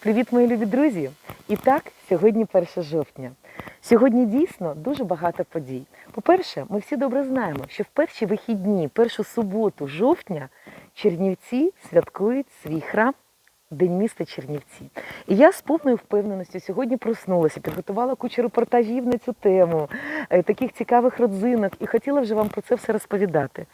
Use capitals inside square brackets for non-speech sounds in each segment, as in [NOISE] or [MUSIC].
Привіт, мої любі друзі! І так, сьогодні 1 жовтня. Сьогодні дійсно дуже багато подій. По-перше, ми всі добре знаємо, що в перші вихідні, першу суботу жовтня, Чернівці святкують свій храм День міста Чернівці. І я з повною впевненістю сьогодні проснулася, підготувала кучу репортажів на цю тему, е, таких цікавих родзинок, і хотіла вже вам про це все розповідати.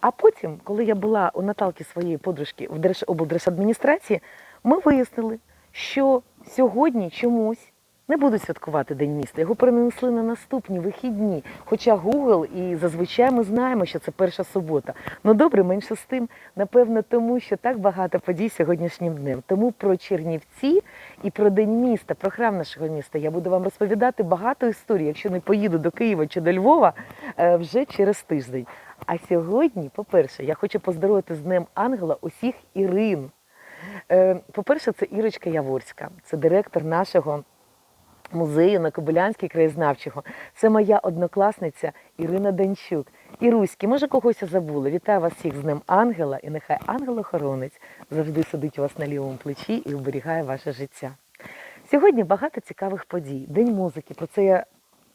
А потім, коли я була у Наталки своєї подружки в Держоблдержадміністрації, ми вияснили, що сьогодні чомусь не будуть святкувати День міста. Його перенесли на наступні вихідні. Хоча Google і зазвичай ми знаємо, що це перша субота. Ну добре, менше з тим, напевно, тому що так багато подій сьогоднішнім днем. Тому про Чернівці і про День міста, про храм нашого міста я буду вам розповідати багато історій, якщо не поїду до Києва чи до Львова е, вже через тиждень. А сьогодні, по-перше, я хочу поздоровити з Днем Ангела усіх Ірин. Е, По-перше, це Ірочка Яворська, це директор нашого музею на Кобилянській краєзнавчого. Це моя однокласниця Ірина Данчук. Іруськи, може когось я забула. Вітаю вас всіх з Днем Ангела, і нехай ангел-охоронець завжди сидить у вас на лівому плечі і оберігає ваше життя. Сьогодні багато цікавих подій. День музики. Про це я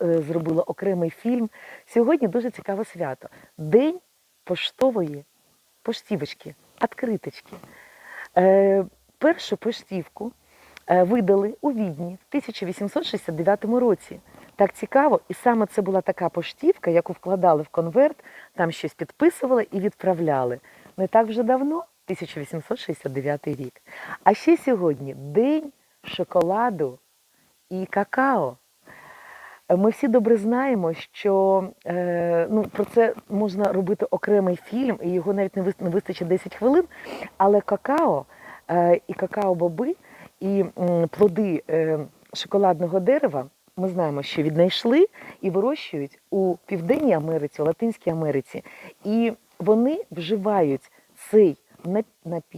е, зробила окремий фільм. Сьогодні дуже цікаве свято. День поштової поштівочки, відкриточки. Е, першу поштівку е, видали у Відні в 1869 році. Так цікаво, і саме це була така поштівка, яку вкладали в конверт, там щось підписували і відправляли. Не так вже давно, 1869 рік. А ще сьогодні день шоколаду і какао. Ми всі добре знаємо, що е, ну, про це можна робити окремий фільм, і його навіть не вистачить 10 хвилин. Але какао е, і какао-боби, і м, плоди е, шоколадного дерева ми знаємо, що віднайшли і вирощують у Південній Америці, у Латинській Америці. І вони вживають цей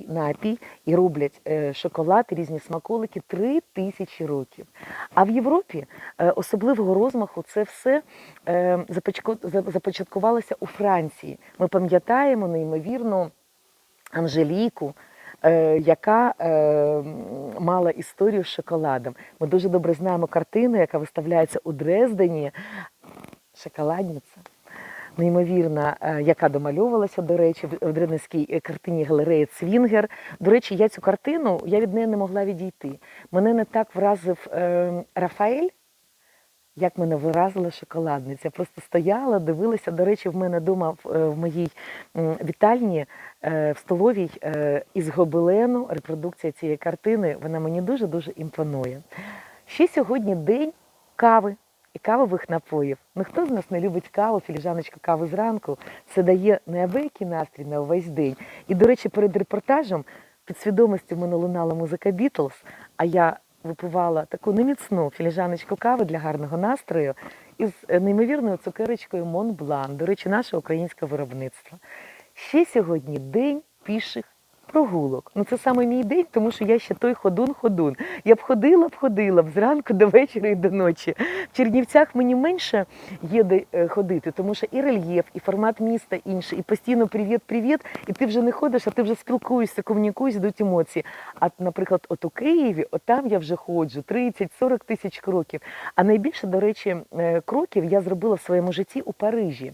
напій, і роблять е, шоколад, різні смаколики три тисячі років. А в Європі е, особливого розмаху це все е, започатку- за- започаткувалося у Франції. Ми пам'ятаємо неймовірну Анжеліку, яка е, мала історію з шоколадом. Ми дуже добре знаємо картину, яка виставляється у Дрездені. Шоколадниця. Неймовірна, е, яка домальовувалася, до речі, в Дрезденській е, картині галереї Цвінгер. До речі, я цю картину я від неї не могла відійти. Мене не так вразив е, Рафаель, як мене виразила шоколадниця. Просто стояла, дивилася. До речі, в мене вдома в, моїй вітальні в столовій із гобелену репродукція цієї картини. Вона мені дуже дуже імпонує. Ще сьогодні день кави і кавових напоїв. Ну хто з нас не любить каву, філіжаночку кави зранку? Це дає неабиякий настрій на увесь день. І, до речі, перед репортажем під свідомістю мене лунала музика Бітлз, а я випивала таку неміцну філіжаночку кави для гарного настрою із е, неймовірною цукерочкою Монблан, до речі, наше українське виробництво. Ще сьогодні день піших прогулок. Ну це саме мій день, тому що я ще той ходун-ходун. Я б ходила б ходила б зранку до вечора і до ночі. В Чернівцях мені менше є де е, ходити, тому що і рельєф, і формат міста інший, і постійно привіт-привіт, і ти вже не ходиш, а ти вже спілкуєшся, комунікуєш, йдуть емоції. А, наприклад, от у Києві, от там я вже ходжу 30-40 тисяч кроків. А найбільше, до речі, е, кроків я зробила в своєму житті у Парижі.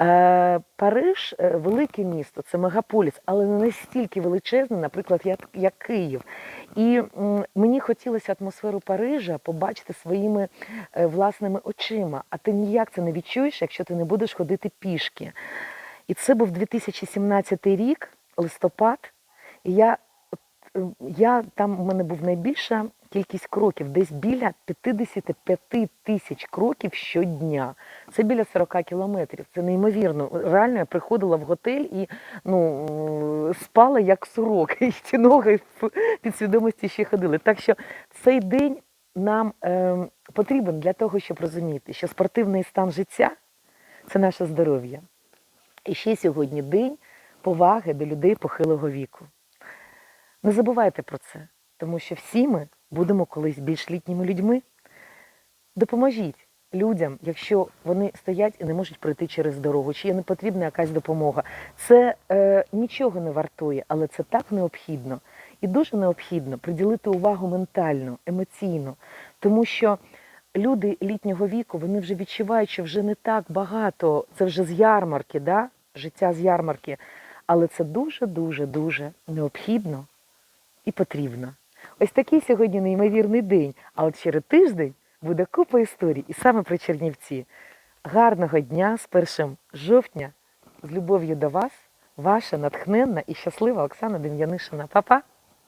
Е, Париж велике місто, це мегаполіс, але не настільки величезне, наприклад, як, як Київ. І мені хотілося атмосферу Парижа побачити своїми е, власними очима. А ти ніяк це не відчуєш, якщо ти не будеш ходити пішки. І це був 2017 рік, листопад, і я, я там у мене був найбільша кількість кроків, десь біля 55 тисяч кроків щодня. Це біля 40 кілометрів. Це неймовірно. Реально я приходила в готель і ну, спала як сурок, [LAUGHS] і ці ноги в підсвідомості ще ходили. Так що цей день нам е, потрібен для того, щоб розуміти, що спортивний стан життя це наше здоров'я. І ще сьогодні день поваги до людей похилого віку. Не забувайте про це, тому що всі ми будемо колись більш літніми людьми. Допоможіть людям, якщо вони стоять і не можуть пройти через дорогу, чи є не потрібна якась допомога. Це е, нічого не вартує, але це так необхідно. І дуже необхідно приділити увагу ментально, емоційно, тому що люди літнього віку вони вже відчувають, що вже не так багато, це вже з ярмарки, да? життя з ярмарки. Але це дуже, дуже, дуже необхідно і потрібно. Ось такий сьогодні неймовірний день. А от через тиждень буде купа історій, і саме про Чернівці. Гарного дня з 1 жовтня. З любов'ю до вас, ваша натхненна і щаслива Оксана Дем'янишина. Па-па!